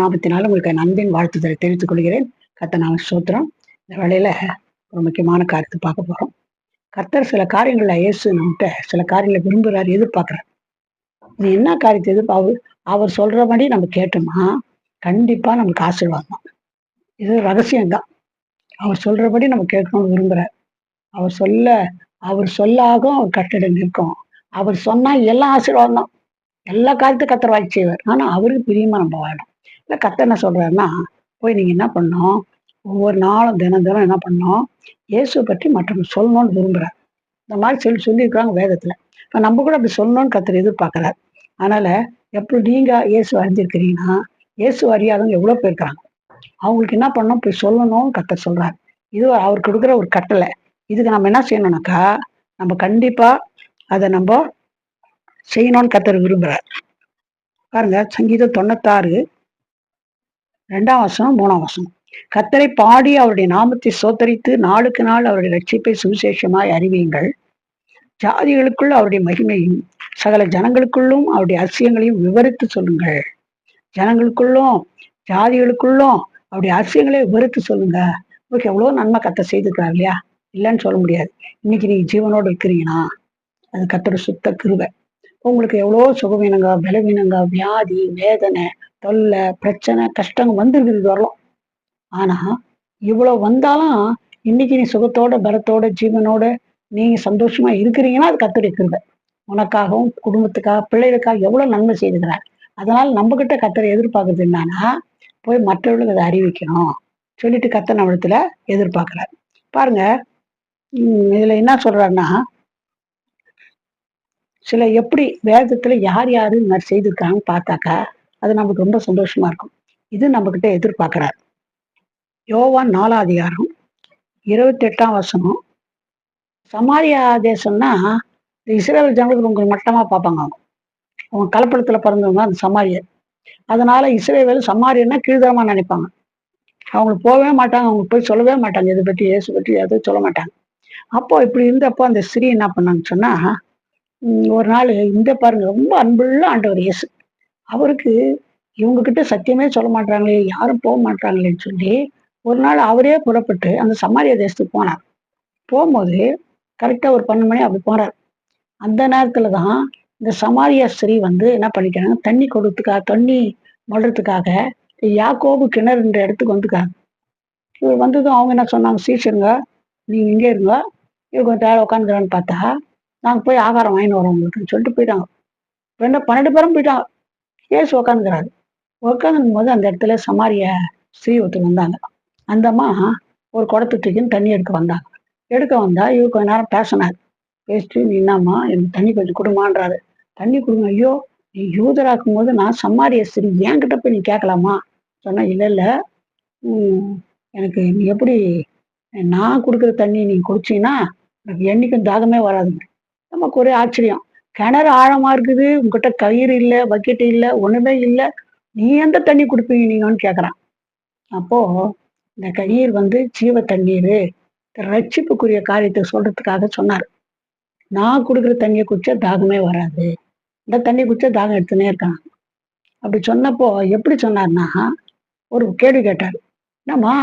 நாமத்தினால உங்களுக்கு நண்பின் வாழ்த்துதலை தெரிவித்துக் கொள்கிறேன். கத்த நாள் சோத்திரம் இந்த வேலையில ஒரு முக்கியமான காரியத்தை பார்க்க போறோம். கர்த்தர் சில காரியங்கள்ல இயேசு நம்மகிட்ட சில காரியங்களை விரும்புகிறார் எதிர்பார்க்குறார். இது என்ன காரியத்தை எதிர்ப்பு அவர் அவர் சொல்றபடி நம்ம கேட்டோம்னா கண்டிப்பா நமக்கு ஆசீர்வாதம். இது ரகசியம்தான். அவர் சொல்றபடி நம்ம கேட்கணும்னு விரும்புறார் அவர் சொல்ல அவர் சொல்லாகும் அவர் நிற்கும். அவர் சொன்னா எல்லாம் ஆசீர்வாதம் தான். எல்லா காரியத்தையும் கத்தர் வாய்ச்சி செய்வார். ஆனா அவருக்கு பிரியமா நம்ம வாழணும். இல்லை கத்தர் என்ன சொல்றாருன்னா போய் நீங்க என்ன பண்ணணும்? ஒவ்வொரு நாளும் தினம் தினம் என்ன பண்ணோம் இயேசுவை பற்றி மற்றவங்க சொல்லணும்னு விரும்புறார். இந்த மாதிரி சொல்லி சொல்லியிருக்காங்க வேதத்துல. இப்போ நம்ம கூட அப்படி சொல்லணும்னு கத்தர் எதிர்பார்க்கறார். அதனால எப்படி நீங்க இயேசு அறிஞ்சிருக்கிறீங்கன்னா இயேசு அறியாதவங்க எவ்வளோ பேர் அவங்களுக்கு என்ன பண்ணணும்? போய் சொல்லணும் கத்தர் சொல்றாரு. இது அவர் கொடுக்குற ஒரு கட்டளை. இதுக்கு நம்ம என்ன செய்யணும்னாக்கா நம்ம கண்டிப்பா அதை நம்ம செய்யணும்னு கத்தர் விரும்புறார். பாருங்க சங்கீதம் தொண்ணூத்தாறு ரெண்டாம் வசனம் மூணாம் வசனம். கத்தரை பாடி அவருடைய நாமத்தை சோத்தரித்து நாளுக்கு நாள் அவருடைய ரட்சிப்பை சுவிசேஷமாய் அறிவியுங்கள். ஜாதிகளுக்குள் அவருடைய மகிமையும் சகல ஜனங்களுக்குள்ளும் அவருடைய அசியங்களையும் விவரித்து சொல்லுங்கள். ஜனங்களுக்குள்ளும் ஜாதிகளுக்குள்ளும் அப்படி அதிசயங்களை வெறுத்து சொல்லுங்க. உங்களுக்கு எவ்வளோ நன்மை கத்த செய்திருக்கிறார் இல்லையா? இல்லைன்னு சொல்ல முடியாது. இன்னைக்கு நீங்க ஜீவனோடு இருக்கிறீங்கன்னா அது கத்தோட சுத்த கிருவை உங்களுக்கு எவ்வளோ சுகவீனங்க பலவீனங்க வியாதி வேதனை தொல்லை பிரச்சனை கஷ்டங்கள் வந்துருக்குது இது வரலாம். ஆனால் இவ்வளோ வந்தாலும் இன்னைக்கு நீ சுகத்தோட பலத்தோட ஜீவனோட நீங்கள் சந்தோஷமா இருக்கிறீங்கன்னா அது கத்தோடைய கிருவை உனக்காகவும் குடும்பத்துக்காக பிள்ளைகளுக்காக எவ்வளோ நன்மை செய்துக்கிறார் அதனால நம்ம கிட்ட கத்தரை எதிர்பார்க்கறது என்னன்னா போய் மற்றவர்களுக்கு அதை அறிவிக்கணும். சொல்லிட்டு கத்த நம்மளத்துல எதிர்பார்க்கிறார். பாருங்க இதுல என்ன சொல்றாருன்னா சில எப்படி வேதத்துல யார் யாரு இந்த மாதிரி செய்திருக்காங்கன்னு பார்த்தாக்கா அது நமக்கு ரொம்ப சந்தோஷமா இருக்கும். இது நம்ம கிட்ட எதிர்பார்க்கிறார். யோவான் நாலாம் அதிகாரம் இருபத்தி எட்டாம் வசனம். சமாரியா தேசம்னா இஸ்ரேல் ஜனங்களுக்கு உங்களுக்கு மட்டமா பார்ப்பாங்க அவங்க. அவங்க கலப்படத்துல பிறந்தவங்க அந்த சமாரியர் அதனால இஸ்ரேவேல் சமாரியன்னா கீழ்தரமா நினைப்பாங்க. அவங்களுக்கு போகவே மாட்டாங்க அவங்க போய் சொல்லவே மாட்டாங்க. இதை பற்றி இயேசு பற்றி எதுவும் சொல்ல மாட்டாங்க. அப்போ இப்படி இருந்தப்போ அந்த ஸ்ரீ என்ன பண்ணாங்கன்னு சொன்னா ஒரு நாள் இந்த பாருங்க ரொம்ப அன்புள்ள ஆண்டவர் இயேசு. அவருக்கு இவங்க கிட்ட சத்தியமே சொல்ல மாட்டாங்களே யாரும் போக மாட்டாங்களேன்னு சொல்லி ஒரு நாள் அவரே புறப்பட்டு அந்த சமாரிய தேசத்துக்கு போனார். போகும்போது கரெக்டா ஒரு பன்னெண்டு மணி அப்படி போறார். அந்த நேரத்துல தான் இந்த சமாரிய ஸ்திரீ வந்து என்ன பண்ணிக்கிறாங்க? தண்ணி கொடுத்துக்காக தண்ணி மொழறதுக்காக யாக்கோபு கிணறுன்ற இடத்துக்கு வந்துக்காங்க இவர் வந்ததும் அவங்க என்ன சொன்னாங்க? சீசருங்க நீங்கள் இங்கே இருங்க. இவங்க தேவை உட்காந்துக்கிறான்னு பார்த்தா நாங்கள் போய் ஆகாரம் வாங்கினு வரோம் உங்களுக்குன்னு சொல்லிட்டு போயிட்டாங்க. ரெண்டு பன்னெண்டு பேரும் போயிட்டாங்க. ஏசு உட்காந்துக்கிறாரு உட்காந்துக்கும் போது அந்த இடத்துல சமாரிய ஸ்ரீ ஒருத்தர் வந்தாங்க. அந்த அம்மா ஒரு குடத்துட்டுக்குன்னு தூக்கின்னு தண்ணி எடுக்க வந்தாங்க. எடுக்க வந்தால் இவர் கொஞ்ச நேரம் பேசினார். பேசிட்டு நீ என்னம்மா எனக்கு தண்ணி கொஞ்சம் கொடுமான்றாரு தண்ணி கொடுங்க. ஐயோ நீ யூதராக்கும் போது நான் சம்மாரிய ஸ்ரீ என்கிட்ட போய் நீ கேட்கலாமா? சொன்னா இல்லை இல்லை. எனக்கு நீ எப்படி நான் கொடுக்குற தண்ணி நீ குடிச்சீங்கன்னா எனக்கு என்னைக்கும் தாகமே வராது. நமக்கு ஒரே ஆச்சரியம். கிணறு ஆழமா இருக்குது உங்ககிட்ட கயிறு இல்லை பக்கெட் இல்லை ஒண்ணுமே இல்லை. நீ எந்த தண்ணி கொடுப்பீங்க நீங்கன்னு கேட்குறான். அப்போ இந்த கண்ணீர் வந்து ஜீவ தண்ணீர். ரட்சிப்புக்குரிய காரியத்தை சொல்றதுக்காக சொன்னார். நான் கொடுக்குற தண்ணியை குடிச்சா தாகமே வராது. இந்த தண்ணி குடிச்சா தாகம் எடுத்துனே இருக்கான் அப்படி சொன்னப்போ எப்படி சொன்னார்னா ஒரு கேள்வி கேட்டார். என்னம்மா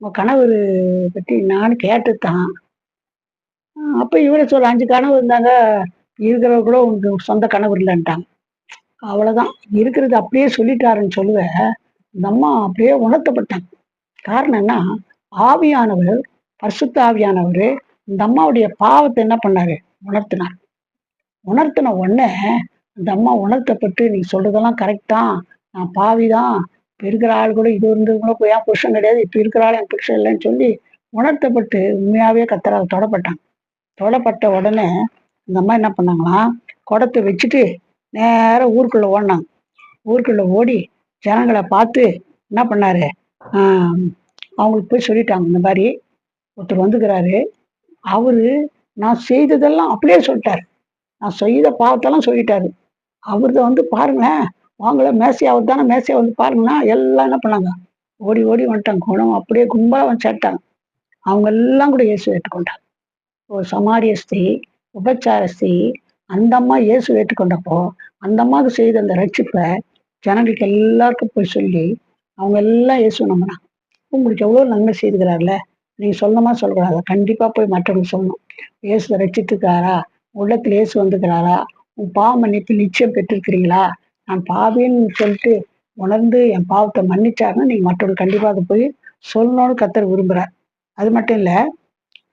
உங்கள் கணவர் பற்றி நான் கேட்டு தான் அப்போ இவரே சொல்ல அஞ்சு கனவு இருந்தாங்க இருக்கிறவங்க கூட உனக்கு சொந்த கனவு இல்லைன்ட்டாங்க. அவ்வளோதான் இருக்கிறது அப்படியே சொல்லிட்டாருன்னு சொல்லுவேன் இந்த அம்மா அப்படியே உணர்த்தப்பட்டாங்க. காரணம் ஆவியானவர் பரிசுத்த ஆவியானவர் இந்த அம்மாவுடைய பாவத்தை என்ன பண்ணாரு? உணர்த்தினார். உணர்த்தின உடனே இந்த அம்மா உணர்த்தப்பட்டு நீ சொல்றதெல்லாம் கரெக்டா நான் பாவிதான். இப்ப இருக்கிற ஆள் கூட இது இருந்தவங்களும் என் புருஷன் கிடையாது. இப்ப இருக்கிற ஆள் என் புருஷன் இல்லைன்னு சொல்லி உணர்த்தப்பட்டு உண்மையாவே கத்தரால் தொடப்பட்டாங்க. தொடப்பட்ட உடனே இந்த அம்மா என்ன பண்ணாங்களாம் குடத்தை வச்சுட்டு நேராக ஊருக்குள்ள ஓடினாங்க. ஊருக்குள்ள ஓடி ஜனங்களை பார்த்து என்ன பண்ணாரு? அவங்களுக்கு போய் சொல்லிட்டாங்க. இந்த மாதிரி ஒருத்தர் வந்துக்கிறாரு அவரு நான் செய்ததெல்லாம் அப்படியே சொல்லிட்டாரு. நான் செய்த பாவத்தெல்லாம் சொல்லிட்டாரு. அவர்த வந்து பாருங்களேன். வாங்கல மேசி அவர் தானே மேசையை வந்து பாருங்கன்னா எல்லாம் என்ன பண்ணாங்க? ஓடி ஓடி வந்துட்டாங்க. குணம் அப்படியே கும்பலாக வந்து சேர்த்தாங்க. அவங்க எல்லாம் கூட இயேசு ஏற்றுக்கொண்டாங்க. ஒரு சமாரிய ஸ்திரீ உபச்சார ஸ்திரீ அந்த அம்மா இயேசு ஏற்றுக்கொண்டப்போ அந்த அம்மாவுக்கு செய்த அந்த ரட்சிப்பை ஜனங்களுக்கு எல்லாருக்கும் போய் சொல்லி அவங்க எல்லாம் இயேசு நம்பினாங்க. உங்களுக்கு எவ்வளோ நன்மை செய்துக்கிறார்ல? நீங்க சொல்லணுமா சொல்லக்கூடாது கண்டிப்பா போய் மற்றவங்க சொல்லணும். இயேசு ரட்சித்துக்காரா உள்ளத்தில் இயேசு வந்துக்கிறாரா பாவ மன்னிப்பு நிச்சயம் பெற்றிருக்கிறீங்களா? நான் பாவின்னு சொல்லிட்டு உணர்ந்து என் பாவத்தை மன்னிச்சாருன்னா நீங்க மற்றவங்க கண்டிப்பாக போய் சொல்லணும்னு கத்தர் விரும்புகிறார் அது மட்டும் இல்லை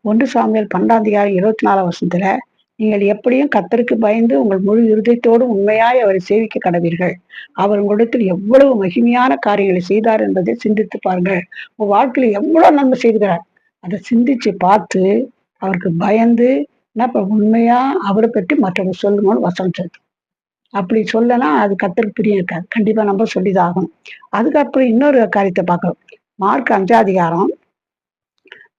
ஒன்று சாமியல் பன்னெண்டாம் இருபத்தி நாலாம் வருஷத்துல நீங்கள் எப்படியும் கத்தருக்கு பயந்து உங்கள் முழு இருதயத்தோடு உண்மையாய் அவரை சேவிக்க கடவீர்கள். அவர் உங்களிடத்தில் எவ்வளவு மகிமையான காரியங்களை செய்தார் என்பதை சிந்தித்து பாருங்கள். உங்கள் வாழ்க்கையில் எவ்வளோ நன்மை செய்கிறார் அதை சிந்திச்சு பார்த்து அவருக்கு பயந்து என்ன இப்ப உண்மையா அவரை பற்றி மற்றவங்க சொல்லணும்னு வசனம் சொல்லுது. அப்படி சொல்லனா அது கத்தருக்கு பிரியம் இருக்காது. கண்டிப்பா நம்ம சொல்லிதான் ஆகணும் அதுக்கப்புறம் இன்னொரு காரியத்தை பார்க்கணும். மார்க் அஞ்சாம் அதிகாரம்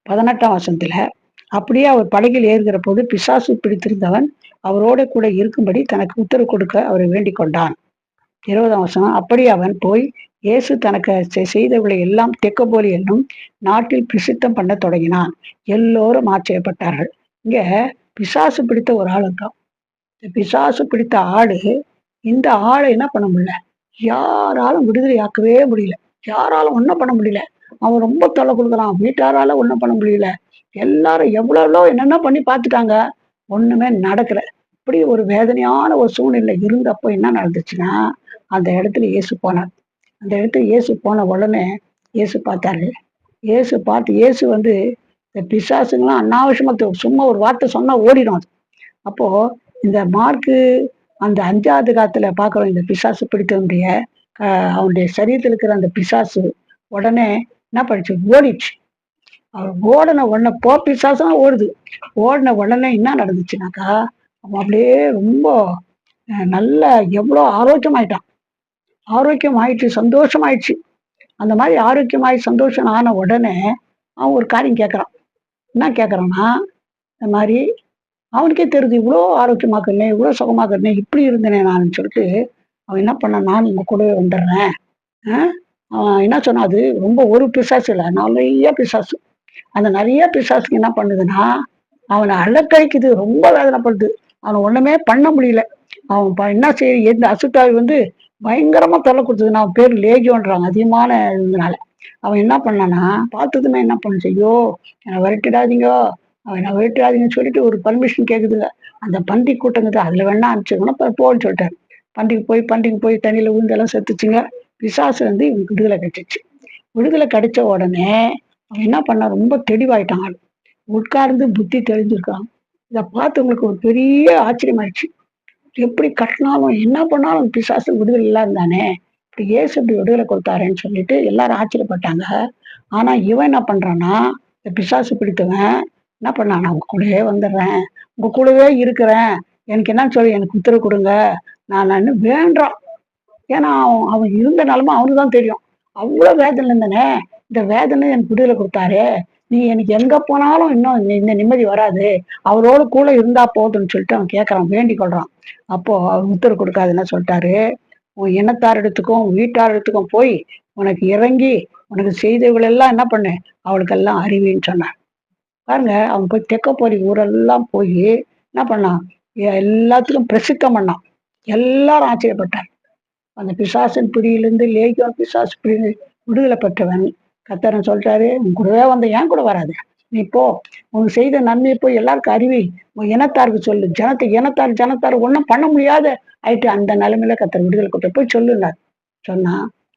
பதினெட்டாம் வருஷத்துல அப்படியே அவர் படகில் ஏறுகிற போது பிசாசு பிடித்திருந்தவன் அவரோட கூட இருக்கும்படி தனக்கு உத்தரவு கொடுக்க அவரை வேண்டிக் கொண்டான். இருபதாம் வருஷம் அப்படி அவன் போய் இயேசு தனக்கு செ- செய்தவர்களை எல்லாம் தெக்கபோலி என்னும் நாட்டில் பிரசித்தம் பண்ண தொடங்கினான். எல்லோரும் ஆச்சரியப்பட்டார்கள். இங்க பிசாசு பிடித்த ஒரு ஆள் இருக்கான் இந்த பிசாசு பிடித்த ஆடு இந்த ஆளை என்ன பண்ண முடியல? யாராலும் விடுதலை ஆக்கவே முடியல. யாராலும் ஒன்றும் பண்ண முடியல. அவன் ரொம்ப தொல்லை கொடுக்குறான். வீட்டாரால ஒன்றும் பண்ண முடியல. எல்லாரும் எவ்வளோ என்னென்ன பண்ணி பார்த்துட்டாங்க. ஒன்றுமே நடக்கல. இப்படி ஒரு வேதனையான ஒரு சூழ்நிலை இருந்தப்போ என்ன நடந்துச்சுன்னா அந்த இடத்துல இயேசு போனார். அந்த இடத்துல இயேசு போன உடனே இயேசு பார்த்தாரு. இயேசு பார்த்து இயேசு வந்து இந்த பிசாசுங்களாம் அனாவசியமாக சும்மா ஒரு வார்த்தை சொன்னால் ஓடிடும் அது. அப்போது இந்த மார்க்கு அந்த அஞ்சாவது காலத்தில் பார்க்குறோம் இந்த பிசாசு பிடித்தவனுடைய அவனுடைய சரீரத்தில் இருக்கிற அந்த பிசாசு உடனே என்ன பண்ணிச்சு? ஓடிச்சு அவர் ஓடின உடனே போ பிசாசுனா ஓடுது. ஓடின உடனே என்ன நடந்துச்சுனாக்கா அவன் அப்படியே ரொம்ப நல்ல எவ்வளோ ஆரோக்கியமாயிட்டான். ஆரோக்கியம் ஆயிடுச்சு சந்தோஷமாயிடுச்சு. அந்த மாதிரி ஆரோக்கியமாயி சந்தோஷம் ஆன உடனே அவன் ஒரு காரியம் கேட்குறான் என்ன கேட்குறான்னா இந்த மாதிரி அவனுக்கே தெரியுது இவ்வளோ ஆரோக்கியமாக இருந்தேன் இவ்வளோ சுகமாக்குறேன் இப்படி இருந்தேனே நான் சொல்லிட்டு அவன் என்ன பண்ண நான் உங்கள் கூடவே வந்துடுறேன். ஆ? அவன் என்ன சொன்னான் அது ரொம்ப ஒரு பிசாசு இல்லை நிறைய பிசாசு. அந்த நிறைய பிசாசுக்கு என்ன பண்ணுதுன்னா அவனை அலக்கழிக்குது ரொம்ப வேதனைப்படுது. அவனை ஒன்றுமே பண்ண முடியல. அவன் ப- என்ன செய்ய எந்த அசுட்டாவி வந்து பயங்கரமாக தொல்லை கொடுத்தது அவன் பேர் லேகியோன்றாங்க அதிகமான இதனால. அவன் என்ன பண்ணானா பார்த்ததுமே என்ன பண்ணுச்சு ஐயோ என்னை விரட்டிடாதீங்க. அவன் என்னை விரட்டிடாதீங்கன்னு சொல்லிட்டு ஒரு பர்மிஷன் கேட்குதுங்க அந்த பண்டி கூட்டங்கிறது அதுல வேணா அனுப்பிச்சுக்கணும் போன்னு சொல்லிட்டாரு. பண்டிகை போய் பண்டிகை போய் தண்ணியில் ஊந்தெல்லாம் செத்துச்சுங்க. பிசாசு வந்து இவனுக்கு விடுதலை கிடைச்சிச்சு. விடுதலை கிடைச்ச உடனே அவன் என்ன பண்ணா ரொம்ப தெளிவாயிட்டான் ஆளு. உட்கார்ந்து புத்தி தெளிஞ்சிருக்கான். இதை பார்த்து உங்களுக்கு ஒரு பெரிய ஆச்சரியமாயிடுச்சு. எப்படி கட்டினாலும் என்ன பண்ணாலும் பிசாசு விடுதலை இல்லாம இப்படி ஏசு இப்படி விடுதலை கொடுத்தாருன்னு சொல்லிட்டு எல்லாரும் ஆச்சரியப்பட்டாங்க. ஆனா இவன் என்ன பண்றான்னா இந்த பிசாசு பிடித்தவன் என்ன பண்ணான் நான் உங்க கூடவே வந்துடுறேன். உங்க கூடவே இருக்கிறேன். எனக்கு என்னன்னு சொல்லி எனக்கு உத்தரவு கொடுங்க. நான் நான் வேண்டான் ஏன்னா அவன் அவன் இருந்த நிலமை அவனுக்கு தான் தெரியும். அவ்வளோ வேதனை இருந்தனே. இந்த வேதனை எனக்கு விடுதலை கொடுத்தாரு. நீ எனக்கு எங்க போனாலும் இன்னும் இந்த- இந்த நிம்மதி வராது. அவரோட கூட இருந்தா போதும்னு சொல்லிட்டு அவன் கேட்கறான் வேண்டிக் கொள்றான். அப்போ அவர் உத்தரவு கொடுக்காதுன்னு சொல்லிட்டாரு. உன் இனத்தாரிடத்துக்கும் இடத்துக்கும் இடத்துக்கும் போய் உனக்கு இறங்கி உனக்கு செய்தவர்கள் எல்லாம் என்ன பண்ணு? அவளுக்கெல்லாம் அறிவின்னு சொன்னான். பாருங்க அவன் போய் தெக்கப்போரி ஊரெல்லாம் போய் என்ன பண்ணான்? எல்லாத்துக்கும் பிரசித்தம் பண்ணான். எல்லாரும் ஆச்சரியப்பட்டார் அந்த பிசாசின் பிடியிலிருந்து லேகியம் பிசாசு பிடி விடுதலை பெற்றவன். கத்தரன் சொல்லிட்டாரு உன் கூடவே வந்த ஏன் கூட வராது. நீ போ. உன் செய்த நன்மையை போய் எல்லாருக்கும் அறிவி உன் இனத்தாருக்கு சொல்லு. ஜனத்தை இனத்தார் ஜனத்தார் ஒன்றும் பண்ண முடியாத ஆயிட்டு அந்த நிலைமையில கத்தர் விடுதலை கொடுத்த போய் சொல்லுனார். சொன்னா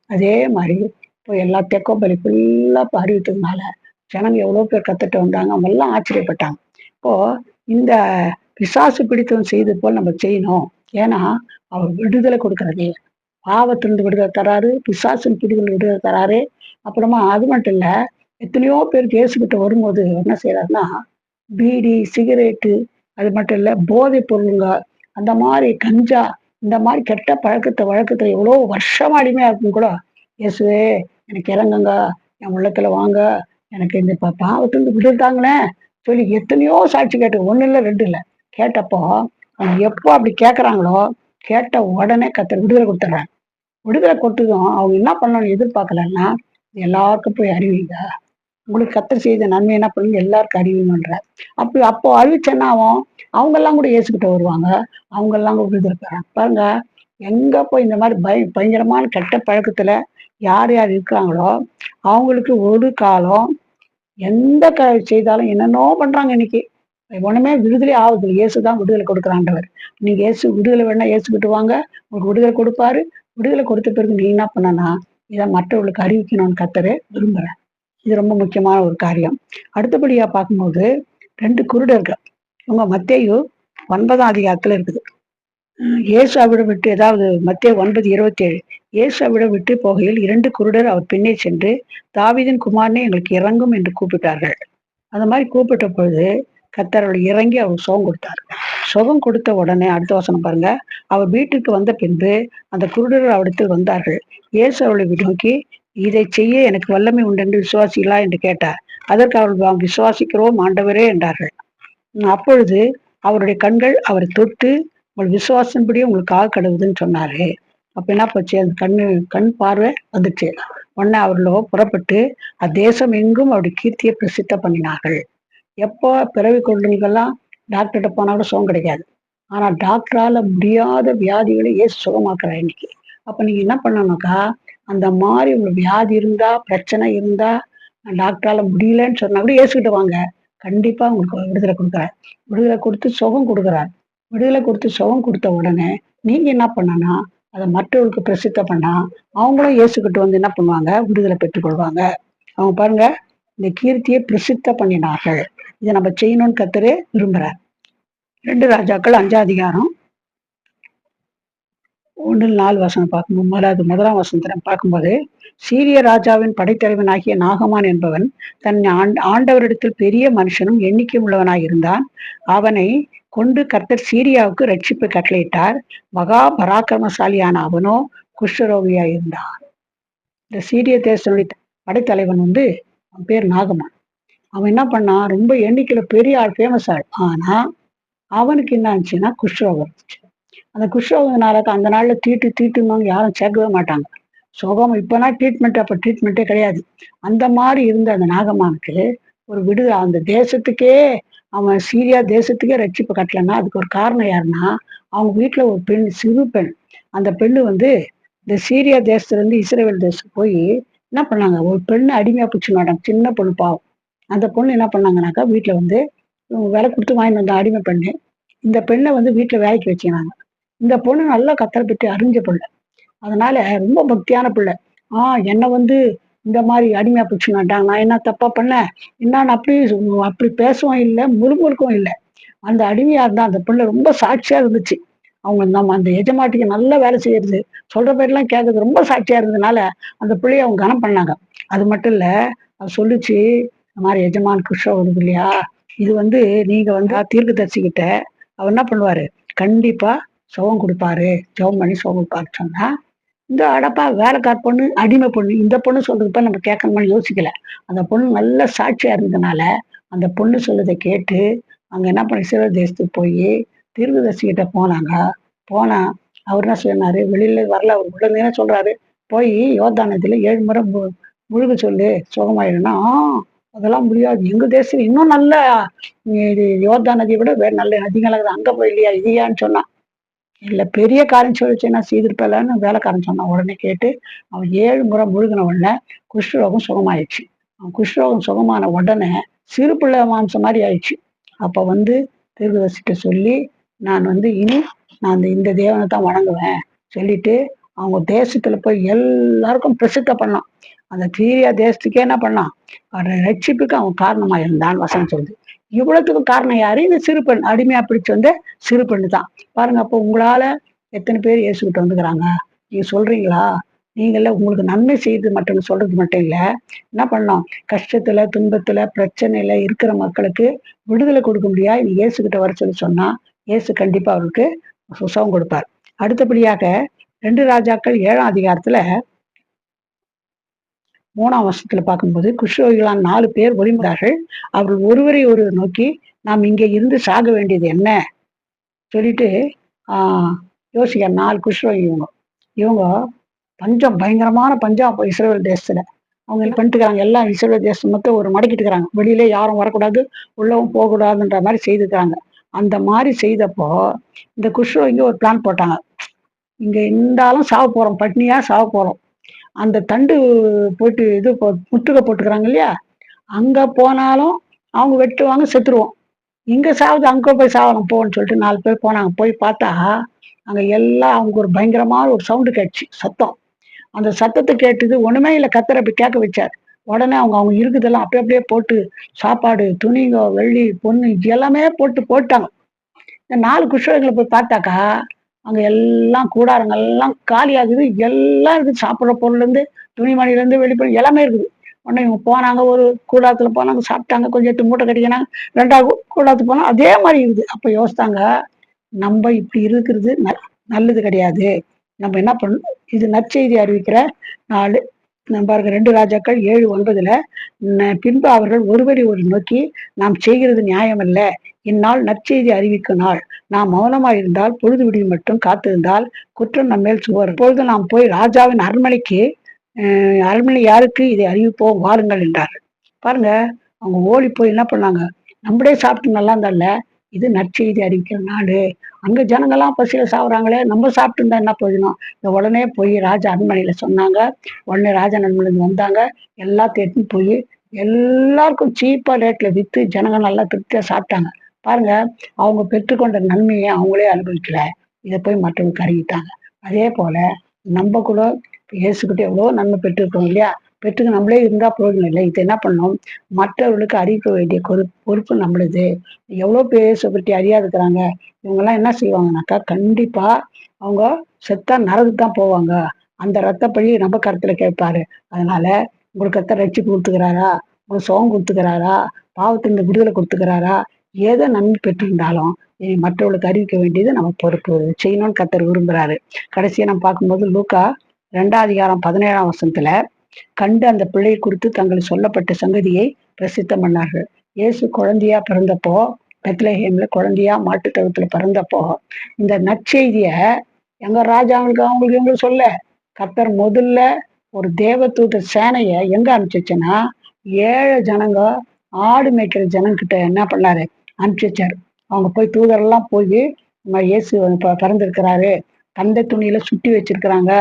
அதே மாதிரி இப்போ எல்லா தெக்கோபலி ஃபுல்லாக அறிவித்ததுனால ஜனங்க எவ்வளோ பேர் கத்துட்டு வந்தாங்க அவங்க எல்லாம் ஆச்சரியப்பட்டாங்க. இப்போ இந்த பிசாசு பிடித்தவன் செய்தது போல் நம்ம செய்யணும். ஏன்னா அவர் விடுதலை கொடுக்கறது. பாவத்திலிருந்து விடுதலை தராரு பிசாசின் பிடிகள் விடுதலை தராரு. அப்புறமா அது மட்டும் இல்லை எத்தனையோ பேருக்கு இயேசுகிட்ட வரும்போது என்ன செய்கிறாருன்னா பீடி சிகரெட்டு அது மட்டும் இல்லை போதைப் பொருளுங்க அந்த மாதிரி கஞ்சா இந்த மாதிரி கெட்ட பழக்கத்தை வழக்கத்தில் எவ்வளோ வருஷமாக அடிமையாக இருக்கும் கூட இயேசுவே எனக்கு இறங்குங்க என் உள்ளத்தில் வாங்க எனக்கு இந்த ப- பாவத்துலேருந்து விடுதாங்களேன் சொல்லி எத்தனையோ சாட்சி கேட்டு ஒன்றும் இல்லை ரெண்டு இல்லை. கேட்டப்போ அவங்க எப்போ அப்படி கேட்குறாங்களோ கேட்ட உடனே கத்தர் விடுதலை கொடுத்துட்றாங்க விடுதலை கொடுத்ததும் அவங்க என்ன பண்ணணும்னு எதிர்பார்க்கலன்னா எல்லாருக்கும் போய் அறிவிங்க. உங்களுக்கு கத்தர் செய்த நன்மை என்ன பண்ணுங்க? எல்லாருக்கும் அறிவிங்கன்ற அப்படி அப்போ அறிவிச்சு என்ன ஆகும்? அவங்க எல்லாம் கூட ஏசுக்கிட்ட வருவாங்க. அவங்க எல்லாம் கூட விடுதலை பாருங்க எங்க போய் இந்த மாதிரி பய பயங்கரமான கெட்ட பழக்கத்துல யார் யார் இருக்கிறாங்களோ அவங்களுக்கு ஒரு காலம் எந்த க செய்தாலும் என்னென்னோ பண்றாங்க இன்னைக்கு. ஒண்ணுமே விடுதலை ஆகுது இயேசு தான் விடுதலை கொடுக்குறான்றவர். நீங்க இயேசு விடுதலை வேணா ஏசுக்கிட்டு வாங்க. உங்களுக்கு விடுதலை கொடுப்பாரு. விடுதலை கொடுத்த பிறகு நீ என்ன பண்ணனா இதை மற்றவர்களுக்கு அறிவிக்கணும்னு கத்தரு விரும்புறேன் இது ரொம்ப முக்கியமான ஒரு காரியம். அடுத்தபடியா பார்க்கும்போது ரெண்டு குருடர்கள். உங்க மத்தேயு ஒன்பதாம் அதிகாரத்துல இருக்குது. இயேசுவிட விட்டு ஏதாவது மத்திய ஒன்பது இருபத்தி ஏழு இயேசுவிட விட்டு போகையில் இரண்டு குருடர் அவர் பின்னே சென்று தாவீதின் குமாரனே எங்களுக்கு இறங்கும் என்று கூப்பிட்டார்கள். அந்த மாதிரி கூப்பிட்ட பொழுது கத்தர் அவள் இறங்கி அவர் சுகம் கொடுத்தார். சுகம் கொடுத்த உடனே அடுத்த வசனம் பாருங்க அவர் வீட்டுக்கு வந்த பின்பு அந்த குருடர் அவரிடத்தில் வந்தார்கள். இயேசு அவளை நோக்கி இதை செய்ய எனக்கு வல்லமை உண்டென்று விசுவாசிகளா? என்று கேட்டார். அதற்கு அவர்கள் விசுவாசிக்கிறோம் ஆண்டவரே என்றார்கள். அப்பொழுது அவருடைய கண்கள் அவரை தொட்டு உங்கள் விசுவாசன்படி உங்களுக்கு ஆக கடவுதுன்னு சொன்னாரு. அப்ப என்ன போச்சு? அந்த கண்ணு கண் பார்வை வந்துச்சு. உடனே அவர்களோ புறப்பட்டு அத்தேசம் எங்கும் அவருடைய கீர்த்தியை பிரசித்த பண்ணினார்கள். எப்போ பிறவி கொள்ளுங்கெல்லாம் டாக்டர்கிட்ட போனா கூட சுகம் கிடைக்காது. ஆனா டாக்டரால முடியாத வியாதிகளை ஏசு சுகமாக்குறா இன்னைக்கு. அப்ப நீங்க என்ன பண்ணணும்னாக்கா அந்த மாதிரி உங்களுக்கு வியாதி இருந்தா பிரச்சனை இருந்தா டாக்டரால முடியலன்னு சொன்னா கூட ஏசுக்கிட்டு வாங்க. கண்டிப்பா உங்களுக்கு விடுதலை கொடுக்குறாரு விடுதலை கொடுத்து சுகம் கொடுக்குறாரு. விடுதலை கொடுத்து சுகம் கொடுத்த உடனே நீங்க என்ன பண்ணனா அதை மற்றவர்களுக்கு பிரசித்த பண்ணா அவங்களும் ஏசுக்கிட்டு வந்து என்ன பண்ணுவாங்க? விடுதலை பெற்றுக்கொள்வாங்க அவங்க பாருங்க இந்த கீர்த்தியை பிரசித்த பண்ணினார்கள். இதை நம்ம செய்யணும்னு கத்தரே விரும்புறார். ரெண்டு ராஜாக்கள் அஞ்சாம் அதிகாரம் ஒன்றில் நாலு வசனம் பார்க்கும்போது முதலாவது முதலாம் வசனத்தை பார்க்கும்போது சீரிய ராஜாவின் படைத்தலைவனாகிய நாகமான் என்பவன் தன் ஆண்டவரிடத்தில் பெரிய மனுஷனும் எண்ணிக்கை உள்ளவனாக இருந்தான். அவனை கொண்டு கர்த்தர் சீரியாவுக்கு ரட்சிப்பு கட்டளையிட்டார். மகா பராக்கிரமசாலியான அவனோ குஷ்டரோகியா இருந்தான். இந்த சீரிய தேசனுடைய படைத்தலைவன் வந்து அவன் பேர் நாகமான். அவன் என்ன பண்ணான்? ரொம்ப எண்ணிக்கையில பெரிய ஆள் ஃபேமஸ் ஆள். ஆனா அவனுக்கு என்ன ஆச்சுன்னா குஷ்டரோகம் இருந்துச்சு அந்த குஷ்ரோகனால அந்த நாள்ல தீட்டு தீட்டுமாங்க யாரும் சேர்க்கவே மாட்டாங்க. சுகம் இப்போனா ட்ரீட்மெண்ட் அப்போ ட்ரீட்மெண்ட்டே கிடையாது. அந்த மாதிரி இருந்த அந்த நாகமானுக்கு ஒரு விடுதலை. அந்த தேசத்துக்கே அவன் சீரியா தேசத்துக்கே ரட்சிப்பு கட்டலன்னா அதுக்கு ஒரு காரணம் யாருன்னா அவங்க வீட்டுல ஒரு பெண் சிறு பெண். அந்த பெண்ணு வந்து இந்த சீரியா தேசத்துல இருந்து இஸ்ரேல் தேசம் போய் என்ன பண்ணாங்க? ஒரு பெண்ணு அடிமையா பிடிச்சி மாட்டாங்க. சின்ன பொண்ணு பாவம். அந்த பொண்ணு என்ன பண்ணாங்கனாக்கா வீட்டுல வந்து விலை கொடுத்து வாங்கிட்டு வந்த அடிமை பெண்ணு இந்த பெண்ணை வந்து வீட்டுல வேலைக்கு வச்சுக்கினாங்க. இந்த பொண்ணு நல்லா கத்தரை பற்றி அறிஞ்ச பிள்ளை. அதனால ரொம்ப பக்தியான பிள்ளை. ஆஹ் என்னை வந்து இந்த மாதிரி அடிமையா பிடிச்சுனாட்டாங்க நான் என்ன தப்பா பண்ணேன் என்னன்னு அப்படி அப்படி பேசவும் இல்லை முழுமுழுக்கவும் இல்லை. அந்த அடிமையா இருந்தா அந்த பிள்ளை ரொம்ப சாட்சியா இருந்துச்சு. அவங்க நம்ம அந்த எஜமாட்டிக்கு நல்லா வேலை செய்யறது சொல்ற பேர்லாம் கேட்கறது ரொம்ப சாட்சியா இருந்ததுனால அந்த பிள்ளைய அவங்க கனம் பண்ணாங்க. அது மட்டும் இல்ல அது சொல்லிச்சு இந்த மாதிரி எஜமான் கிருஷ்ணா வருது இல்லையா? இது வந்து நீங்க வந்து தீர்க்க தரிசிக்கிட்ட அவர் என்ன பண்ணுவாரு? கண்டிப்பா சுகம் கொடுப்பாரு ஜெபம் பண்ணி சுகம் கொடுப்பாரு சொன்னா இந்த அடப்பா வேலைக்கார் பொண்ணு அடிமை பொண்ணு இந்த பொண்ணு சொல்றதுப்ப நம்ம கேட்கணும்னு யோசிக்கல. அந்த பொண்ணு நல்ல சாட்சியா இருந்ததுனால அந்த பொண்ணு சொல்றதை கேட்டு அங்க என்ன பண்ணி சிவ தேசத்துக்கு போய் தீர்க்கதர்சி கிட்ட போனாங்க. போனா அவர் என்ன சொன்னாரு? வெளியில வரல அவர் உடனே சொல்றாரு. போய் யோதானத்துல ஏழு முறை முழுக சொல்லு சுகமாயிடும்னா அதெல்லாம் முடியாது. எங்க தேசம் இன்னும் நல்ல யோர்தா நதியை விட வேற நல்ல நதிகள் அங்க போய் இல்லையா இதுயான்னு சொன்னா இல்லை பெரிய காரியம் சொல்லிச்சு நான் செய்திருப்பலன்னு வேலைக்காரன் சொன்னான். உடனே கேட்டு அவன் ஏழு முறை முழுகின உடனே குஷ்ரோகம் சுகமாயிடுச்சு. அவன் குஷ்ரோகம் சுகமான உடனே சிறு பிள்ளை மாம்சம் மாதிரி ஆயிடுச்சு. அப்போ வந்து தீர்க்கதரிசிட்ட சொல்லி நான் வந்து இனி நான் அந்த இந்த தேவனை தான் வணங்குவேன் சொல்லிட்டு அவங்க தேசத்துல போய் எல்லாருக்கும் பிரசித்த பண்ணான். அந்த தீரியா தேசத்துக்கே என்ன பண்ணான்? ரட்சிப்புக்கு அவன் காரணமாக இருந்தான் வசனம் சொல்லுது. இவ்வளவுக்கு காரணம் யாரு? இந்த சிறு பெண். அடிமையா பிடிச்சு வந்த சிறு பெண்ணு தான் பாருங்க அப்போ உங்களால எத்தனை பேர் இயேசுகிட்ட வந்துக்கிறாங்க? நீங்க சொல்றீங்களா? நீங்கள உங்களுக்கு நன்மை செய்து மட்டும் சொல்றது மட்டும் இல்ல. என்ன பண்ணோம் கஷ்டத்துல துன்பத்துல பிரச்சனையில இருக்கிற மக்களுக்கு விடுதலை கொடுக்க முடியா? நீ இயேசுகிட்ட வர சொல்லி சொன்னா இயேசு கண்டிப்பா அவருக்கு சுசவம் கொடுப்பார். அடுத்தபடியாக ரெண்டு ராஜாக்கள் ஏழாம் அதிகாரத்துல மூணாம் வருஷத்துல பார்க்கும்போது குஷ்ரோகிகளான் நாலு பேர் ஒளிமுறார்கள் அவர்கள் ஒருவரை ஒருவர் நோக்கி நாம் இங்கே இருந்து சாக வேண்டியது என்ன? சொல்லிட்டு யோசிக்க நாலு குஷ்ரோகி இவங்க. இவங்க பஞ்சம் பயங்கரமான பஞ்சம் இஸ்ரேல் தேசத்துல. அவங்க என்ன எல்லாம் இஸ்ரேல் தேசம் மொத்தம் ஒரு மடக்கிட்டு இருக்கிறாங்க வெளியில யாரும் வரக்கூடாது உள்ளவும் போகக்கூடாதுன்ற மாதிரி செய்துக்கிறாங்க அந்த மாதிரி செய்தப்போ இந்த குஷ்ரோகி ஒரு பிளான் போட்டாங்க. இங்க இருந்தாலும் சாவ போறோம் பட்னியா சாவ போறோம். அந்த தண்டு போயிட்டு இது போ- போட்டுக்கிறாங்க இல்லையா? அங்க போனாலும் அவங்க வெட்டுவாங்க செத்துருவோம். இங்க சாவுது அங்க போய் சாவலாம் போன்னு சொல்லிட்டு நாலு பேர் போனாங்க. போய் பார்த்தா அங்க எல்லாம் அவங்க ஒரு பயங்கரமான ஒரு சவுண்டு கேட்டுச்சு சத்தம். அந்த சத்தத்தை கேட்டது ஒண்ணுமே இல்லை கத்தர் அப்படி கேட்க வச்சார். உடனே அவங்க அவங்க இருக்குதெல்லாம் அப்படியே அப்படியே போட்டு சாப்பாடு துணிங்க வெள்ளி பொண்ணு இது எல்லாமே போட்டு போட்டாங்க. இந்த நாலு குஷ்வங்களை போய் பார்த்தாக்கா அங்க எல்லாம் கூடாரங்கள் எல்லாம் காலியாகுது எல்லாம் இருக்குது. சாப்பிட்ற பொருள்லேருந்து இருந்து துணிமணில இருந்து வெளிப்படை எல்லாமே இருக்குது. உடனே இவங்க போனாங்க ஒரு கூடாரத்துல போனாங்க சாப்பிட்டாங்க. கொஞ்சம் எடுத்து மூட்டை கட்டிக்கினாங்க. ரெண்டாவது கூடாரத்துக்கு போனா அதே மாதிரி இருக்குது. அப்ப யோசித்தாங்க நம்ம இப்படி இருக்கிறது ந- நல்லது கிடையாது. நம்ம என்ன பண்ணணும் இது நற்செய்தி அறிவிக்கிற நாலு நம்ம பாருங்க ரெண்டு ராஜாக்கள் ஏழு ஒன்பதுல பின்பு அவர்கள் ஒருவரை ஒரு நோக்கி நாம் செய்கிறது நியாயமல்ல இந்நாள் நற்செய்தி அறிவிக்கும் நாள். நாம் மௌனமாயிருந்தால் பொழுது விடியும் மட்டும் காத்திருந்தால் குற்றம் நம்மேல் சுவர் இப்பொழுது நாம் போய் ராஜாவின் அரண்மனைக்கு அரண்மனை யாருக்கு இதை அறிவிப்போம் வாருங்கள் என்றார். பாருங்க அவங்க ஓடி போய் என்ன பண்ணாங்க? நம்மளே சாப்பிட்டு நல்லா இருந்தால இது நற்செய்தி அறிவிக்கிற நாடு அங்க ஜனங்கள்லாம் பசியில சாப்பிட்றாங்களே நம்ம சாப்பிட்டு இருந்தா என்ன போயிடணும் இந்த உடனே போய் ராஜா அரண்மனையில சொன்னாங்க. உடனே ராஜா அரண்மனையில வந்தாங்க. எல்லாத்தையும் எடுத்துன்னு போய் எல்லாருக்கும் சீப்பா ரேட்ல வித்து ஜனங்கள் நல்லா திருப்தியா சாப்பிட்டாங்க. பாருங்க அவங்க பெற்றுக்கொண்ட நன்மையை அவங்களே அனுபவிக்கல. இதை போய் மற்றவங்களுக்கு கருகிட்டாங்க. அதே போல நம்ம கூட இயேசுக்கிட்ட எவ்வளோ நன்மை பெற்றிருக்கோம் இல்லையா? பெற்றுக்கு நம்மளே இருந்தா பிரயோஜனம் இல்லை. இது என்ன பண்ணணும் மற்றவர்களுக்கு அறிவிக்க வேண்டிய பொறுப்பு பொறுப்பு நம்மளுது. எவ்வளோ பேர் இயேசு பற்றி அறியாதுக்கிறாங்க இவங்கெல்லாம் என்ன செய்வாங்கனாக்கா கண்டிப்பா அவங்க செத்தா நரதுக்கு தான் போவாங்க. அந்த ரத்தப்பழி நம்ம கருத்துல கேட்பாரு. அதனால உங்களுக்கு ரத்த ரட்சிப்பு கொடுத்துக்கிறாரா? உங்களுக்கு சோகம் கொடுத்துக்கிறாரா? பாவத்திலிருந்து விடுதலை கொடுத்துக்கிறாரா? எதை நன்மை பெற்றிருந்தாலும் மற்றவர்களுக்கு அறிவிக்க வேண்டியது நம்ம பொறுப்பு. செய்யணும்னு கத்தர் விரும்புறாரு. கடைசியை நம்ம பார்க்கும்போது லூக்கா ரெண்டாம் அதிகாரம் பதினேழாம் வசனத்துல கண்டு அந்த பிள்ளை குறித்து தங்களுக்கு சொல்லப்பட்ட சங்கதியை பிரசித்தம் பண்ணார்கள். இயேசு குழந்தையா பிறந்தப்போ பெத்லஹேம்ல குழந்தையா மாட்டு தொழுத்துல பிறந்தப்போ இந்த நற்செய்திய எங்க ராஜாவுக்கு அவங்களுக்கு இவங்களுக்கு சொல்ல கத்தர் முதல்ல ஒரு தேவதூத சேனைய எங்க அனுப்பிச்சுச்சுன்னா ஏழை ஜனங்க ஆடு மேய்க்கிற ஜனங்கிட்ட என்ன பண்ணாரு? அனுப்பிச்சி வச்சார் அவங்க போய் தூதரெல்லாம் போய் இந்த இயேசு பிறந்திருக்கிறாரு. தந்தை துணியில சுட்டி வச்சிருக்கிறாங்க.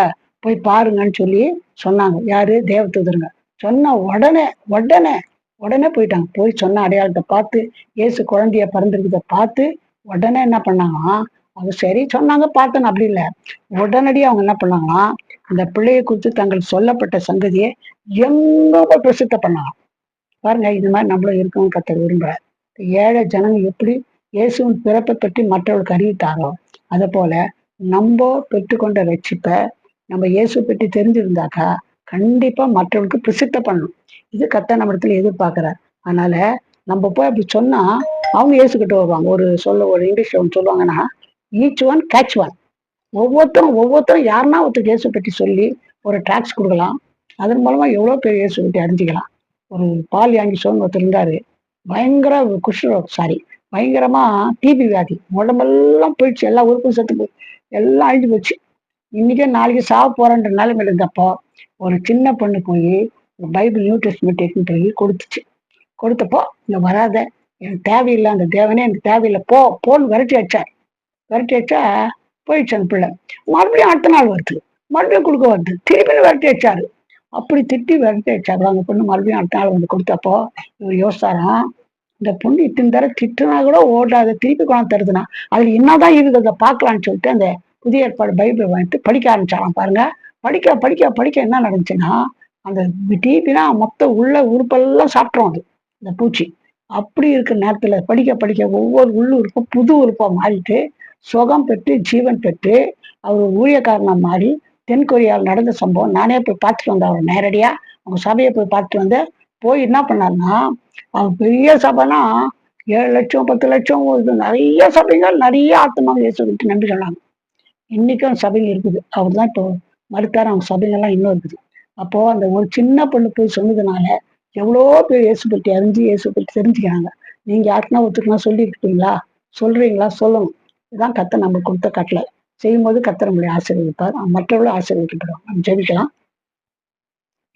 போய் பாருங்கன்னு சொல்லி சொன்னாங்க. யாரு? தேவதூதருங்க சொன்ன உடனே உடனே உடனே போயிட்டாங்க. போய் சொன்ன அடையாளத்தை பார்த்து இயேசு குழந்தைய பிறந்திருக்கிறத பார்த்து உடனே என்ன பண்ணாங்கன்னா அவங்க சரி சொன்னாங்க. பார்த்தேன். அப்படி இல்லை. உடனடியாக அவங்க என்ன பண்ணாங்கன்னா அந்த பிள்ளையை குறித்து தங்களுக்கு சொல்லப்பட்ட சங்கதியை எங்கோ பிரசித்த பண்ணாங்க. பாருங்க இது மாதிரி நம்மளும் இருக்கவும் கத்த விரும்புகிறேன் ஏழை ஜனங்க எப்படி இயேசுவின் பிறப்பை பற்றி மற்றவர்களுக்கு அறிவித்தாரோ அதை போல நம்ம பெற்றுக்கொண்ட ரட்சிப்பை நம்ம இயேசு பற்றி தெரிஞ்சிருந்தாக்கா கண்டிப்பா மற்றவர்களுக்கு பிரசித்த பண்ணணும் இது கத்த நம்மிடத்துல எதிர்பார்க்கிறார். அதனால நம்ம போய் அப்படி சொன்னா அவங்க இயேசுக்கிட்ட வருவாங்க. ஒரு சொல்ல ஒரு இங்கிலீஷ்ல ஒன்று சொல்லுவாங்கன்னா ஈச் ஒன் கேட்ச் ஒன் ஒவ்வொருத்தரும் ஒவ்வொருத்தரும் யாருன்னா ஒருத்தர் இயேசு பற்றி சொல்லி ஒரு டாக்ஸ் கொடுக்கலாம். அதன் மூலமா எவ்வளோ பேர் இயேசு பற்றி அறிஞ்சிக்கலாம். ஒரு பால் யாங்கி சோன் ஒருத்தர் இருந்தாரு. பயங்கர குஷ்ரோக் சாரி பயங்கரமா டிபி வியாதி. உடம்பெல்லாம் போயிடுச்சு. எல்லா உறுப்பும் செத்து போய் எல்லாம் அழிஞ்சு போச்சு. இன்னைக்கே நாளைக்கு சாக போறேன்ற நிலைமையில இருந்தப்போ ஒரு சின்ன பொண்ணு போய் பைபிள் நியூ டெஸ்ட்மெண்ட் எடுத்துன்னு போய் கொடுத்துச்சு. கொடுத்தப்போ இங்கே வராத. எனக்கு தேவையில்லை. அந்த தேவனே எனக்கு தேவையில்லை. போ போன்னு விரட்டி வச்சார் விரட்டி வச்சா போயிடுச்சு அந்த பிள்ளை. மறுபடியும் அடுத்த நாள் வருது. மறுபடியும் கொடுக்க வருது. திருப்பி விரட்டி வச்சாரு அப்படி திட்டி விரட்டி வச்சாரு அந்த பொண்ணு மறுபடியும் அடுத்த நாள் வந்து கொடுத்தப்போ இவர் யோசிச்சாராம் இந்த பொண்ணு இத்தனை தர திட்டுனா கூட ஓடாத திருப்பி கொண்டாந்து தருதுன்னா அதுல என்னதான் இருக்குது அதை பார்க்கலான்னு சொல்லிட்டு அந்த புதிய ஏற்பாடு பைபிள் வாங்கிட்டு படிக்க ஆரம்பிச்சாலாம் பாருங்க. படிக்க படிக்க படிக்க என்ன நடந்துச்சுன்னா அந்த டிபினா மொத்த உள்ள உறுப்பெல்லாம் சாப்பிட்றோம் அது இந்த பூச்சி. அப்படி இருக்கிற நேரத்துல படிக்க படிக்க ஒவ்வொரு உள்ளுறுப்பும் புது உறுப்பா மாறிட்டு சுகம் பெற்று ஜீவன் பெற்று அவர் ஊழியக்காரனா மாறி தென்கொரியாவில் நடந்த சம்பவம் நானே போய் பார்த்துட்டு வந்தேன் அவர் நேரடியா. அவங்க சபையை போய் பார்த்துட்டு வந்தேன் போய் என்ன பண்ணாருன்னா அவர் பெரிய சபைனா ஏழு லட்சம் பத்து லட்சம் இது நிறைய சபைகள் நிறைய ஆத்மாவை இயேசுக்கு விட்டு நம்பி சொன்னாங்க இன்னைக்கும் சபைங்க இருக்குது. அவர் தான் இப்போ மறுத்தார். அவங்க சபைங்கெல்லாம் இன்னும் இருக்குது. அப்போ அந்த ஒரு சின்ன பொண்ணு போய் சொன்னதுனால எவ்வளோ பேர் இயேசு பற்றி அறிஞ்சு இயேசு பற்றி தெரிஞ்சுக்கிறாங்க. நீங்க யாருக்குன்னா ஒருத்தருக்குனா சொல்லியிருக்கீங்களா சொல்றீங்களா? சொல்லணும் இதுதான் கத்தை நம்ம கொடுத்த கட்டளை. செய்யும்போது கத்தை நம்மளை ஆசீர்வதிப்பார். மற்றவர்களும் ஆசீர்வதிக்கப்படுவாங்க. நம்ம ஜெபிக்கலாம்.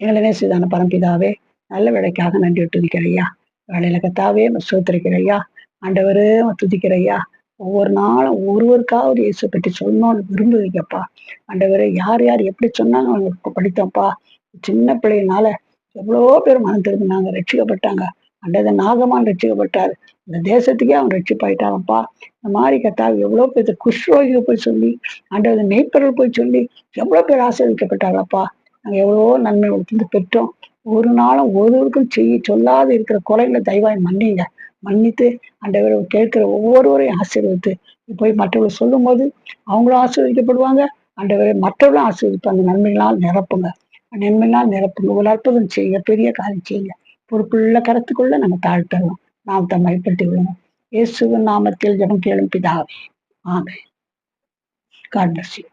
எங்களை நேசிதான பரம்பிதாவே நல்ல வேலைக்காக நன்றி துதிக்கிறையா வேலையில கத்தாவே சோத்திருக்கிறையா ஆண்டவரே துதிக்கிறையா ஒவ்வொரு நாளும் ஒருவருக்காவது இயேசு பற்றி சொல்லணும்னு விரும்புவீங்கப்பா ஆண்டவரே யார் யார் எப்படி சொன்னாங்க அவங்க படித்தோம்ப்பா. சின்ன பிள்ளைனால எவ்வளோ பேர் மனம் திரும்பினாங்க ரட்சிக்கப்பட்டாங்க. அண்டத நாகமான் ரட்சிக்கப்பட்டார். இந்த தேசத்துக்கே அவன் ரட்சிப்பாயிட்டான்ப்பா. இந்த மாதிரி கத்தால் எவ்வளோ பேர் குஷ்ரோகிக்கு போய் சொல்லி அண்டது மெய்ப்பொருள் போய் சொல்லி எவ்வளோ பேர் ஆசீர்விக்கப்பட்டாங்கப்பா நாங்கள் எவ்வளோ நன்மை கொடுத்து பெற்றோம். ஒரு நாளும் ஒருவருக்கும் செய்ய சொல்லாது இருக்கிற கொலைகளை தயவாய் மன்னிங்க. மன்னித்து அண்டவர் கேட்கிற ஒவ்வொருவரையும் ஆசீர்வதித்து போய் மற்றவர்கள் சொல்லும் போது அவங்களும் ஆசீர்வதிக்கப்படுவாங்க. அண்டவரை மற்றவர்களும் ஆசீர்வதிப்பாங்க நன்மைகளால் நிரப்புங்க. நன்மைகளால் நிரப்புங்க. ஒரு அற்புதம் செய்யுங்க. பெரிய காரியம் செய்யுங்க. பொறுப்புள்ள கருத்துக்குள்ள நம்ம தாழ்த்தணும். நாம் தம்மை பற்றி விடணும் இயேசுவின் நாமத்தில் ஜெபம் கேளும் பிதாவே. ஆமே காட் பிளஸ் யூ